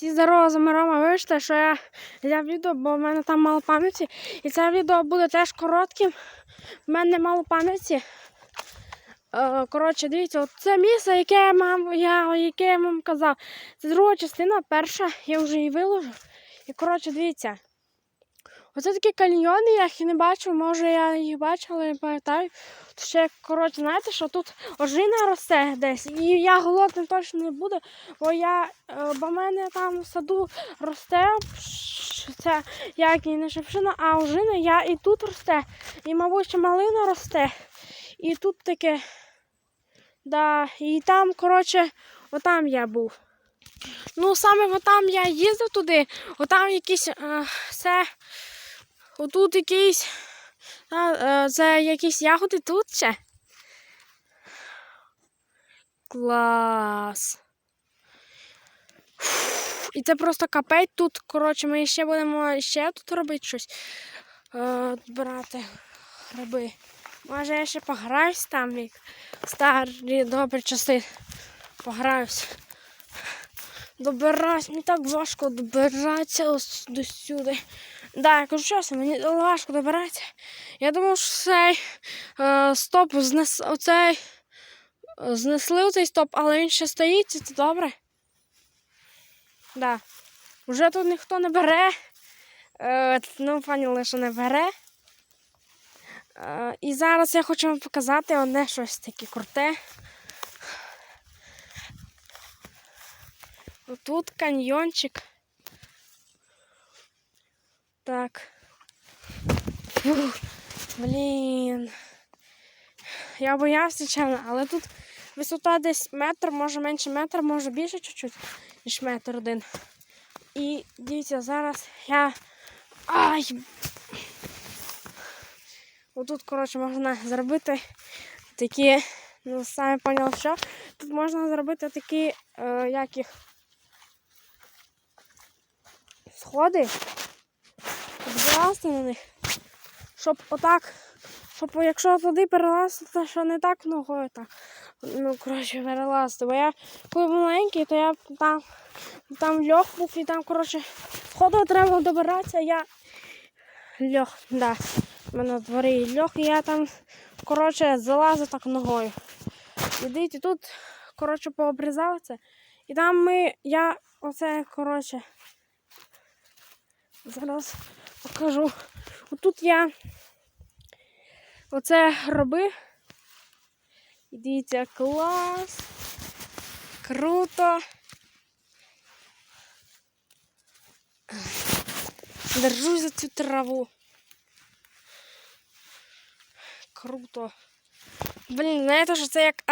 Всі здорово, з вами вийшли, що я взяв відео, бо в мене там мало пам'яті. І це відео буде теж коротким. В мене мало пам'яті. Е, Коротше, дивіться, це місце, яке я, мам, я, яке я вам казав. Це друга частина, перша, я вже її виложу. І коротше, дивіться. Оце такі каньйони, я їх не бачив, може я їх бачив, але не пам'ятаю. Ще, коротше, знаєте, що тут ожина росте десь. І я голодним точно не буду, бо я, е, бо в мене там в саду росте це як і не шипшина, а ожина, я і тут росте. І, мабуть, ще малина росте. І тут таке. Да, і там, коротше, отам я був. Ну, саме отам я їздив туди, отам якісь е, це. Отут якісь. Е, це якісь ягоди тут ще. Клас. Фу, І це просто капець тут. Коротше, ми ще будемо ще тут робити щось. Е, брати гриби. Може я ще пограюсь там, як старі добрі часи. Пограюсь. Добираюсь, мені так важко добиратися ось до сюди. Да, я кажу чесно, мені важко добиратися. Я думав, що цей е, стоп знес, оцей, знесли оцей стоп, але він ще стоїть, це добре. Да. Вже тут ніхто не бере. Е, ну, поняли, що не бере. Е, і зараз я хочу вам показати одне щось таке круте. Тут каньйончик. Так. Фух, блін. Я боявся, чесно, але тут висота десь метр, може менше метра, може більше чуть-чуть, ніж метр один. І дивіться, зараз я. Ай! Отут, коротше, можна зробити такі, ну, самі поняли, що. Тут можна зробити такі, е, як їх, сходи, залазити на них, щоб отак, щоб якщо туди перелазити, то що не так ногою так. Ну, коротше, перелазити. Бо я коли маленький, то я там, там льох був і там, коротше, сходу треба добиратися, я льох, да. У мене в дворі льох, і я там, коротше, залазив так ногою. І тут, коротше, пообрізав це. І там ми, я оце, коротше, зараз покажу. Отут я оце робив. І дивіться, клас. Круто. Держусь за цю траву. Круто. Блін, знаєте, що це як